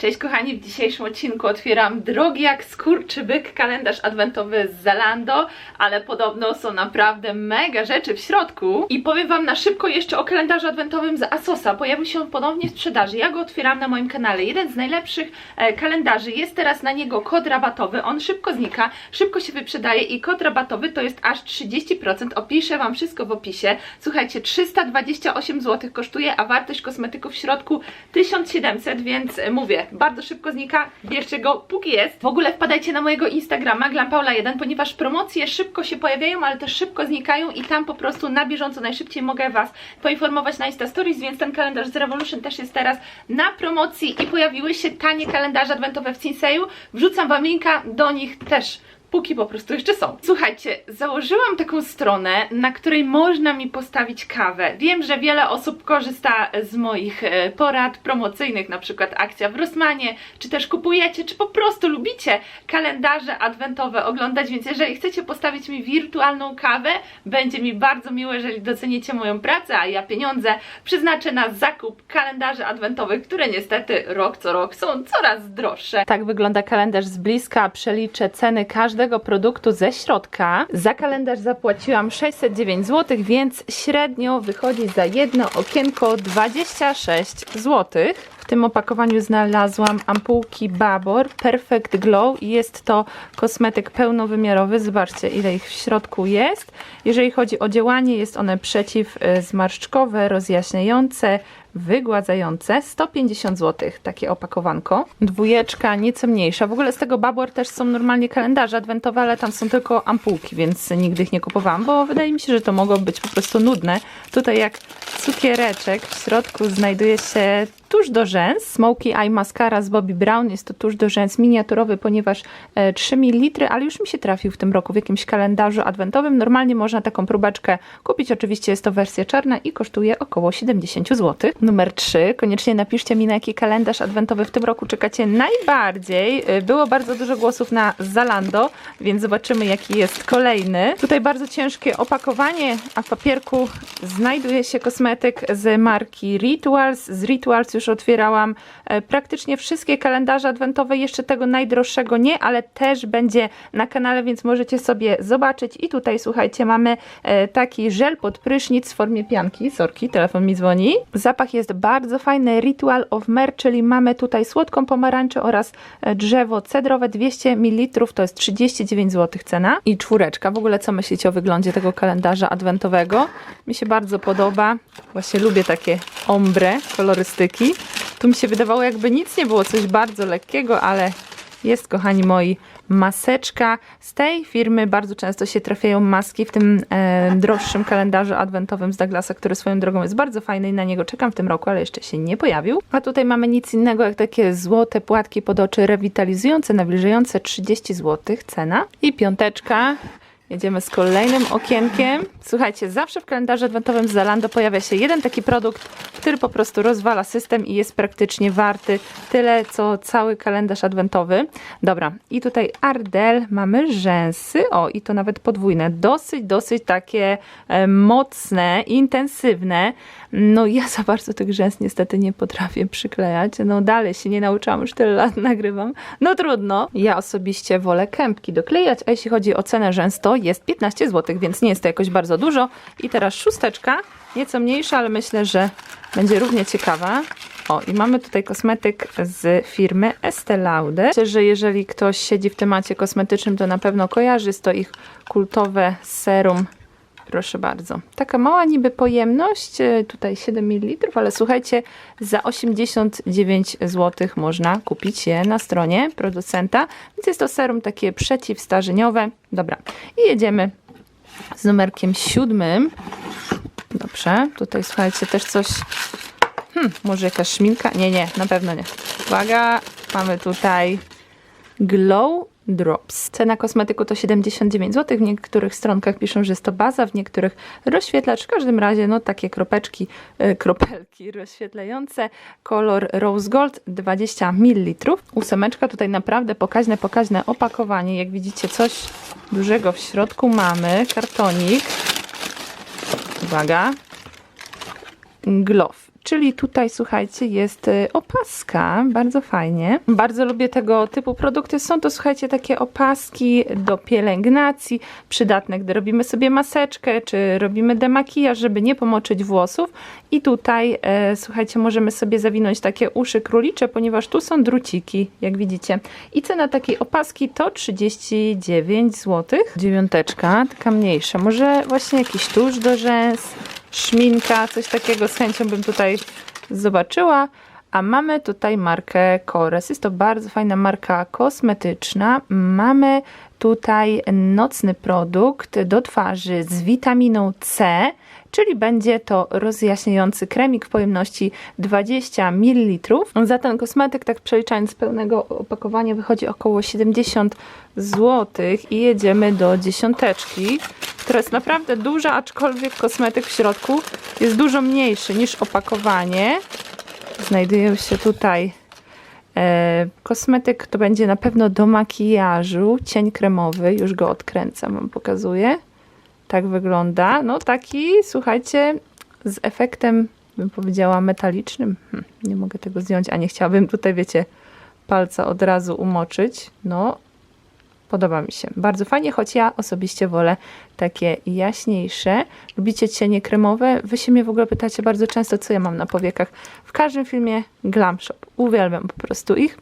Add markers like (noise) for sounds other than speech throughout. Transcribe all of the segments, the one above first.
Cześć kochani, w dzisiejszym odcinku otwieram drogi jak skurczybyk kalendarz adwentowy z Zalando, ale podobno są naprawdę mega rzeczy w środku. I powiem wam na szybko jeszcze o kalendarzu adwentowym z Asosa. Pojawił się on ponownie w sprzedaży. Ja go otwieram na moim kanale. Jeden z najlepszych e, kalendarzy. Jest teraz na niego kod rabatowy. On szybko znika, szybko się wyprzedaje i kod rabatowy to jest aż 30%. Opiszę wam wszystko w opisie. Słuchajcie, 328 zł kosztuje, a wartość kosmetyków w środku 1700, więc e, bardzo szybko znika, bierzcie go póki jest. W ogóle wpadajcie na mojego Instagrama glampaula1, ponieważ promocje szybko się pojawiają, ale też szybko znikają i tam po prostu na bieżąco najszybciej mogę Was poinformować na Insta Stories, więc ten kalendarz z Revolution też jest teraz na promocji i pojawiły się tanie kalendarze adwentowe w Cinseju. Wrzucam Wam linka do nich też póki po prostu jeszcze są. Słuchajcie, założyłam taką stronę, na której można mi postawić kawę. Wiem, że wiele osób korzysta z moich e, porad promocyjnych, na przykład akcja w Rossmanie, czy też kupujecie, czy po prostu lubicie kalendarze adwentowe oglądać, więc jeżeli chcecie postawić mi wirtualną kawę, będzie mi bardzo miło, jeżeli docenicie moją pracę, a ja pieniądze przeznaczę na zakup kalendarzy adwentowych, które niestety rok co rok są coraz droższe. Tak wygląda kalendarz z bliska, przeliczę ceny każdego produktu ze środka. Za kalendarz zapłaciłam 609 zł, więc średnio wychodzi za jedno okienko 26 zł. Tym opakowaniu znalazłam ampułki Babor Perfect Glow i jest to kosmetyk pełnowymiarowy. Zobaczcie ile ich w środku jest. Jeżeli chodzi o działanie, jest one przeciwzmarszczkowe, rozjaśniające, wygładzające 150 zł takie opakowanko. Dwójeczka nieco mniejsza. W ogóle z tego Babor też są normalnie kalendarze adwentowe, ale tam są tylko ampułki, więc nigdy ich nie kupowałam, bo wydaje mi się, że to mogło być po prostu nudne. Tutaj jak cukiereczek w środku znajduje się tuż do rzęs. Smoky Eye Mascara z Bobbi Brown. Jest to tuż do rzęs miniaturowy, ponieważ e, 3 ml, ale już mi się trafił w tym roku w jakimś kalendarzu adwentowym. Normalnie można taką próbeczkę kupić. Oczywiście jest to wersja czarna i kosztuje około 70 zł. Numer 3. Koniecznie napiszcie mi, na jaki kalendarz adwentowy w tym roku czekacie najbardziej. E, Było bardzo dużo głosów na Zalando, więc zobaczymy, jaki jest kolejny. Tutaj bardzo ciężkie opakowanie, a w papierku znajduje się kosmetyk z marki Rituals. Z Rituals już otwierałam e, praktycznie wszystkie kalendarze adwentowe, jeszcze tego najdroższego nie, ale też będzie na kanale, więc możecie sobie zobaczyć. I tutaj słuchajcie, mamy e, taki żel pod prysznic w formie pianki. Sorki, telefon mi dzwoni. Zapach jest bardzo fajny, Ritual of Mer, czyli mamy tutaj słodką pomarańczę oraz e, drzewo cedrowe 200 ml, to jest 39 zł cena. I czwóreczka, w ogóle co myślicie o wyglądzie tego kalendarza adwentowego? Mi się bardzo podoba, właśnie lubię takie ombre kolorystyki. Tu mi się wydawało jakby nic nie było, coś bardzo lekkiego, ale jest, kochani moi, maseczka. Z tej firmy bardzo często się trafiają maski w tym e, droższym kalendarzu adwentowym z Douglasa, który swoją drogą jest bardzo fajny i na niego czekam w tym roku, ale jeszcze się nie pojawił. A tutaj mamy nic innego jak takie złote płatki pod oczy rewitalizujące, nawilżające 30 zł cena. I piąteczka. Jedziemy z kolejnym okienkiem. Słuchajcie, zawsze w kalendarzu adwentowym z Zalando pojawia się jeden taki produkt, który po prostu rozwala system i jest praktycznie warty tyle, co cały kalendarz adwentowy. Dobra, i tutaj Ardell, mamy rzęsy, o i to nawet podwójne, dosyć, dosyć takie e, mocne, intensywne. No ja za bardzo tych rzęs niestety nie potrafię przyklejać, no dalej się nie nauczyłam, już tyle lat nagrywam. No trudno. Ja osobiście wolę kępki doklejać, a jeśli chodzi o cenę rzęs, to jest 15 zł, więc nie jest to jakoś bardzo dużo. I teraz szósteczka, nieco mniejsza, ale myślę, że będzie równie ciekawa. O, i mamy tutaj kosmetyk z firmy Estee Lauder. Myślę, że jeżeli ktoś siedzi w temacie kosmetycznym, to na pewno kojarzy. Jest to ich kultowe serum. Proszę bardzo. Taka mała niby pojemność, e, tutaj 7 ml, ale słuchajcie, za 89 zł można kupić je na stronie producenta. Więc jest to serum takie przeciwstarzeniowe. Dobra, i jedziemy z numerkiem siódmym. Dobrze, tutaj słuchajcie, też coś Hmm, może jakaś szminka? Nie, nie, na pewno nie. Uwaga, mamy tutaj Glow Drops. Cena kosmetyku to 79 zł. W niektórych stronkach piszą, że jest to baza, w niektórych rozświetlacz. W każdym razie, no takie kropeczki, e, kropelki (laughs) rozświetlające. Kolor Rose Gold 20 ml. Ósemeczka, tutaj naprawdę pokaźne, pokaźne opakowanie. Jak widzicie, coś dużego w środku mamy. Kartonik. Uwaga. Glow czyli tutaj słuchajcie jest y, opaska, bardzo fajnie. Bardzo lubię tego typu produkty. Są to słuchajcie takie opaski do pielęgnacji, przydatne gdy robimy sobie maseczkę, czy robimy demakijaż, żeby nie pomoczyć włosów. I tutaj e, słuchajcie możemy sobie zawinąć takie uszy królicze, ponieważ tu są druciki, jak widzicie. I cena takiej opaski to 39 zł. Dziewiąteczka, taka mniejsza. Może właśnie jakiś tusz do rzęs, szminka, coś takiego z chęcią bym tutaj zobaczyła. A mamy tutaj markę Kores. Jest to bardzo fajna marka kosmetyczna. Mamy tutaj nocny produkt do twarzy z witaminą C, czyli będzie to rozjaśniający kremik w pojemności 20 ml. Za ten kosmetyk, tak przeliczając z pełnego opakowania, wychodzi około 70 zł i jedziemy do dziesiąteczki, która jest naprawdę duża, aczkolwiek kosmetyk w środku jest dużo mniejszy niż opakowanie. Znajdują się tutaj e, kosmetyk, to będzie na pewno do makijażu, cień kremowy, już go odkręcam, wam pokazuję. Tak wygląda. No taki, słuchajcie, z efektem, bym powiedziała, metalicznym. Hm, nie mogę tego zdjąć, a nie chciałabym tutaj, wiecie, palca od razu umoczyć. No, podoba mi się. Bardzo fajnie, choć ja osobiście wolę takie jaśniejsze. Lubicie cienie kremowe? Wy się mnie w ogóle pytacie bardzo często, co ja mam na powiekach. W każdym filmie Glam Shop. Uwielbiam po prostu ich.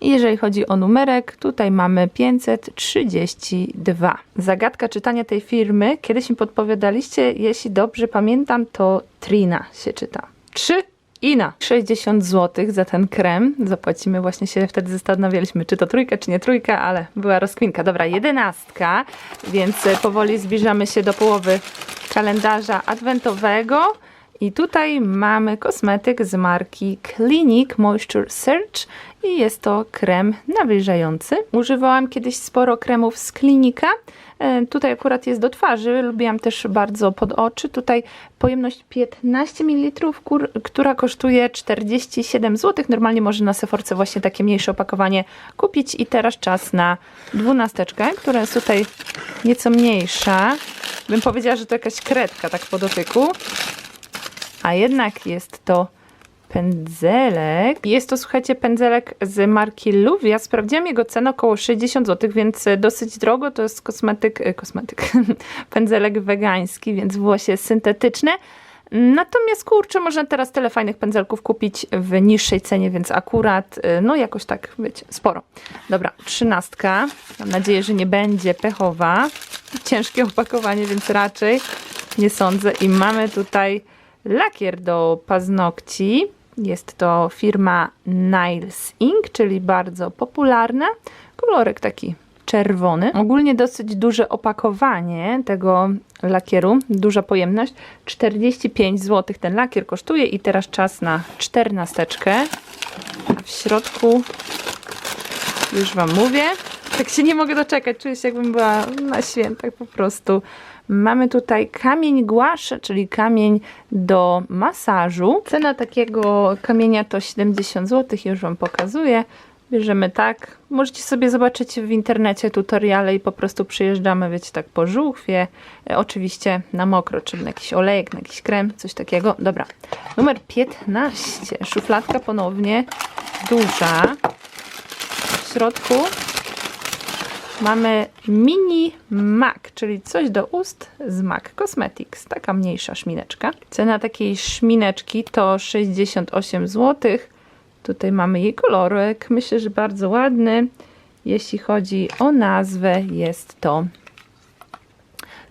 I jeżeli chodzi o numerek, tutaj mamy 532. Zagadka czytania tej firmy, kiedyś mi podpowiadaliście, jeśli dobrze pamiętam, to Trina się czyta. 3 Ina. 60 zł za ten krem. Zapłacimy, właśnie się wtedy zastanawialiśmy, czy to trójka, czy nie trójka, ale była rozkwinka. Dobra, jedenastka, więc e, powoli zbliżamy się do połowy kalendarza adwentowego. I tutaj mamy kosmetyk z marki Clinique Moisture Search i jest to krem nawilżający. Używałam kiedyś sporo kremów z Klinika. E, Tutaj akurat jest do twarzy, lubiłam też bardzo pod oczy. Tutaj pojemność 15 ml, która kosztuje 47 zł. Normalnie można na Seforce właśnie takie mniejsze opakowanie kupić. I teraz czas na dwunasteczkę, która jest tutaj nieco mniejsza. Bym powiedziała, że to jakaś kredka tak po dotyku a jednak jest to pędzelek. Jest to, słuchajcie, pędzelek z marki Luvia. Sprawdziłam jego cenę około 60 zł, więc dosyć drogo. To jest kosmetyk, e, kosmetyk, (laughs) pędzelek wegański, więc włosie syntetyczne. Natomiast kurczę, można teraz tyle fajnych pędzelków kupić w niższej cenie, więc akurat, e, no jakoś tak, wiecie, sporo. Dobra, trzynastka. Mam nadzieję, że nie będzie pechowa. Ciężkie opakowanie, więc raczej nie sądzę. I mamy tutaj lakier do paznokci. Jest to firma Niles Ink, czyli bardzo popularna. Kolorek taki czerwony. Ogólnie dosyć duże opakowanie tego lakieru, duża pojemność. 45 zł ten lakier kosztuje i teraz czas na czternasteczkę. A w środku już Wam mówię. Tak się nie mogę doczekać, czuję się jakbym była na świętach po prostu. Mamy tutaj kamień głasze, czyli kamień do masażu. Cena takiego kamienia to 70 zł, już Wam pokazuję. Bierzemy tak. Możecie sobie zobaczyć w internecie tutoriale i po prostu przyjeżdżamy, wiecie, tak po żuchwie. E, oczywiście na mokro, czyli na jakiś olejek, na jakiś krem, coś takiego. Dobra. Numer 15. Szufladka ponownie duża. W środku mamy mini MAC, czyli coś do ust z MAC Cosmetics. Taka mniejsza szmineczka. Cena takiej szmineczki to 68 zł. Tutaj mamy jej kolorek. Myślę, że bardzo ładny. Jeśli chodzi o nazwę, jest to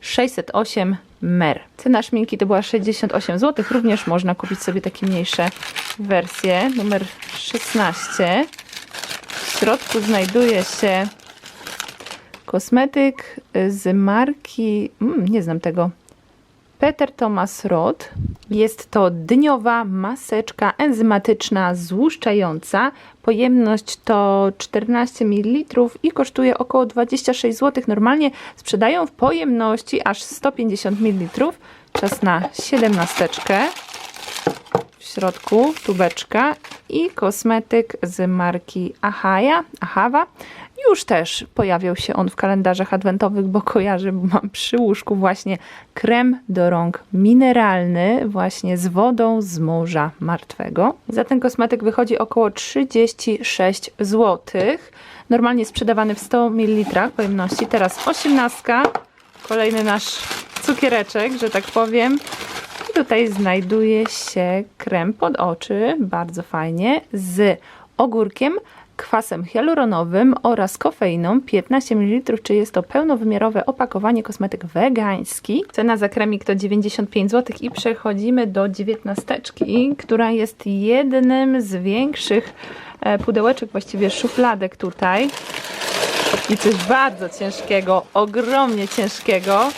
608 mer. Cena szminki to była 68 zł. Również można kupić sobie takie mniejsze wersje. Numer 16. W środku znajduje się kosmetyk z marki, mm, nie znam tego, Peter Thomas Roth. Jest to dniowa maseczka enzymatyczna złuszczająca. Pojemność to 14 ml i kosztuje około 26 zł. Normalnie sprzedają w pojemności aż 150 ml. Czas na 17. w środku tubeczka i kosmetyk z marki Ahaja, Ahawa. Już też pojawiał się on w kalendarzach adwentowych, bo kojarzę, bo mam przy łóżku właśnie krem do rąk mineralny, właśnie z wodą z Morza Martwego. Za ten kosmetyk wychodzi około 36 zł. Normalnie sprzedawany w 100 ml pojemności, teraz 18. Kolejny nasz cukiereczek, że tak powiem. I tutaj znajduje się krem pod oczy, bardzo fajnie, z ogórkiem, kwasem hialuronowym oraz kofeiną 15 ml, czy jest to pełnowymiarowe opakowanie, kosmetyk wegański. Cena za kremik to 95 zł i przechodzimy do dziewiętnasteczki, która jest jednym z większych e, pudełeczek, właściwie szufladek tutaj. I coś bardzo ciężkiego, ogromnie ciężkiego.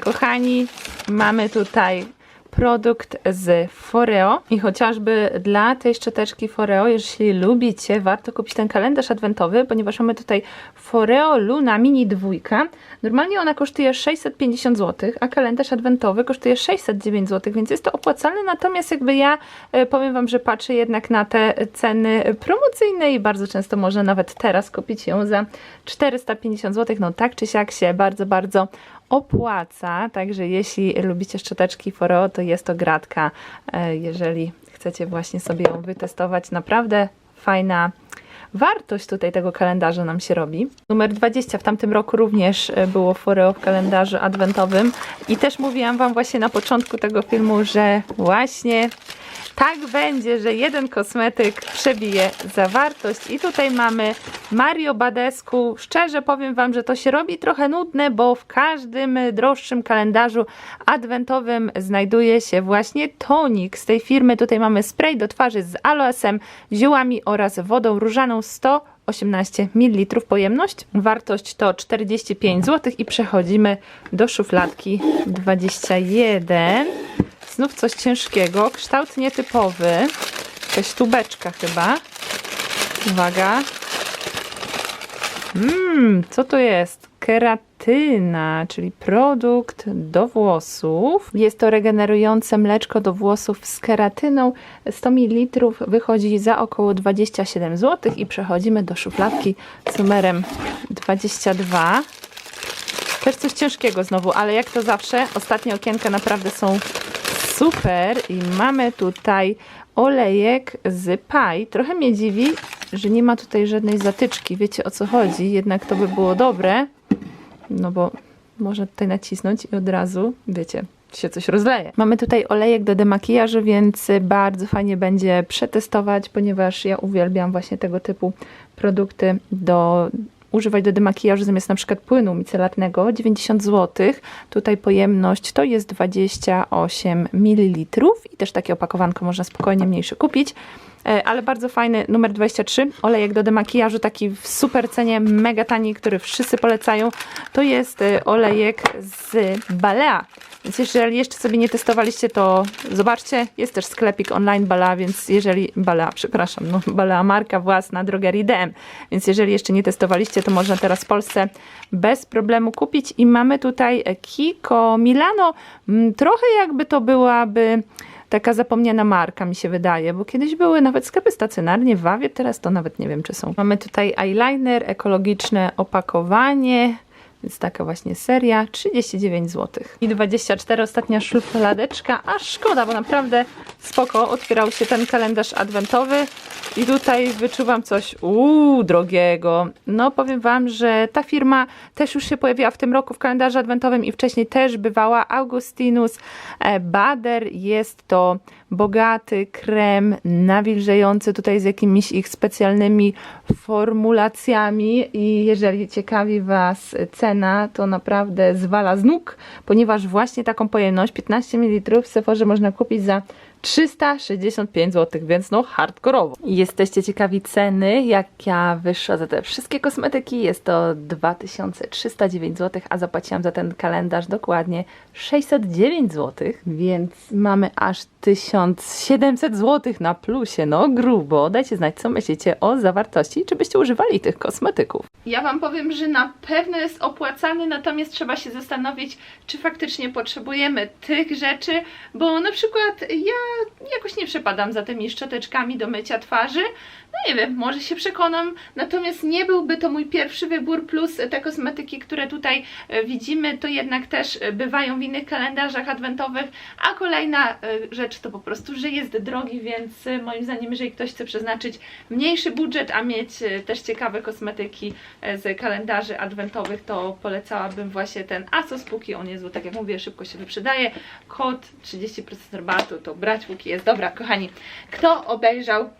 Kochani, mamy tutaj produkt z Foreo. I chociażby dla tej szczoteczki Foreo, jeśli lubicie, warto kupić ten kalendarz adwentowy, ponieważ mamy tutaj Foreo Luna Mini 2. Normalnie ona kosztuje 650 zł, a kalendarz adwentowy kosztuje 609 zł, więc jest to opłacalne, natomiast jakby ja e, powiem Wam, że patrzę jednak na te ceny promocyjne i bardzo często można nawet teraz kupić ją za 450 zł, no tak czy siak się bardzo, bardzo opłaca, także jeśli lubicie szczoteczki Foreo, to jest to gratka, e, jeżeli chcecie właśnie sobie ją wytestować, naprawdę fajna wartość tutaj tego kalendarza nam się robi. Numer 20 w tamtym roku również e, było Foreo w kalendarzu adwentowym i też mówiłam Wam właśnie na początku tego filmu, że właśnie tak będzie, że jeden kosmetyk przebije zawartość i tutaj mamy Mario Badescu. Szczerze powiem Wam, że to się robi trochę nudne, bo w każdym droższym kalendarzu adwentowym znajduje się właśnie tonik z tej firmy. Tutaj mamy spray do twarzy z aloesem, ziołami oraz wodą różaną 100 18 ml pojemność. Wartość to 45 zł i przechodzimy do szufladki 21. Znów coś ciężkiego, kształt nietypowy. Jakaś tubeczka chyba. Uwaga. Mmm, co to jest? Keratyna, czyli produkt do włosów. Jest to regenerujące mleczko do włosów z keratyną. 100 ml wychodzi za około 27 zł i przechodzimy do szufladki z numerem 22. Też coś ciężkiego znowu, ale jak to zawsze, ostatnie okienka naprawdę są super i mamy tutaj olejek z paj. Trochę mnie dziwi, że nie ma tutaj żadnej zatyczki. Wiecie o co chodzi? Jednak to by było dobre, no bo można tutaj nacisnąć i od razu, wiecie, się coś rozleje. Mamy tutaj olejek do demakijażu, więc bardzo fajnie będzie przetestować, ponieważ ja uwielbiam właśnie tego typu produkty do używać do demakijażu zamiast na przykład płynu micelarnego 90 zł. Tutaj pojemność to jest 28 ml i też takie opakowanko można spokojnie mniejsze kupić. E, Ale bardzo fajny numer 23, olejek do demakijażu, taki w super cenie, mega tani, który wszyscy polecają. To jest e, olejek z Balea. Więc jeżeli jeszcze sobie nie testowaliście, to zobaczcie. Jest też sklepik online Balea, więc jeżeli... Balea, przepraszam, no (laughs) Balea marka własna, drogerii DM. Więc jeżeli jeszcze nie testowaliście, to można teraz w Polsce bez problemu kupić. I mamy tutaj Kiko Milano. Mm, Trochę jakby to byłaby taka zapomniana marka, mi się wydaje, bo kiedyś były nawet sklepy stacjonarnie w Wawie, teraz to nawet nie wiem, czy są. Mamy tutaj eyeliner, ekologiczne opakowanie, więc taka właśnie seria, 39 zł. I 24, ostatnia szufladeczka, a szkoda, bo naprawdę spoko, otwierał się ten kalendarz adwentowy i tutaj wyczuwam coś uuu, drogiego. No powiem Wam, że ta firma też już się pojawiła w tym roku w kalendarzu adwentowym i wcześniej też bywała. Augustinus e, Bader jest to bogaty krem nawilżający tutaj z jakimiś ich specjalnymi formulacjami. I jeżeli ciekawi Was cena, to naprawdę zwala z nóg, ponieważ właśnie taką pojemność 15 ml w Sephorze można kupić za 365 zł, więc no hardkorowo. Jesteście ciekawi ceny, jaka wyszła za te wszystkie kosmetyki? Jest to 2309 zł, a zapłaciłam za ten kalendarz dokładnie 609 zł, więc mamy aż 1700 zł na plusie. No grubo. Dajcie znać, co myślicie o zawartości czy byście używali tych kosmetyków. Ja Wam powiem, że na pewno jest opłacalny, natomiast trzeba się zastanowić, czy faktycznie potrzebujemy tych rzeczy, bo na przykład ja jakoś nie przepadam za tymi szczoteczkami do mycia twarzy. No nie wiem, może się przekonam. Natomiast nie byłby to mój pierwszy wybór, plus te kosmetyki, które tutaj e, widzimy, to jednak też e, bywają w innych kalendarzach adwentowych. A kolejna e, rzecz to po prostu, że jest drogi, więc moim zdaniem, jeżeli ktoś chce przeznaczyć mniejszy budżet, a mieć też ciekawe kosmetyki z kalendarzy adwentowych, to polecałabym właśnie ten Asos, póki on jest, bo tak jak mówię, szybko się wyprzedaje. Kod 30% rabatu, to brać póki jest. Dobra, kochani, kto obejrzał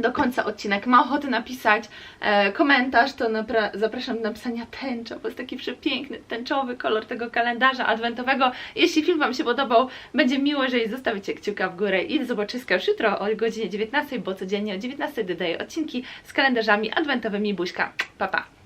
do końca odcinek, ma ochotę napisać e, komentarz, to zapraszam do napisania tęcza, bo jest taki przepiękny, tęczowy kolor tego kalendarza adwentowego. Jeśli film Wam się podobał, będzie miło, jeżeli zostawicie kciuka w górę i do zobaczyska już jutro o godzinie 19, bo codziennie o 19 dodaję odcinki z kalendarzami adwentowymi. Buźka, pa pa!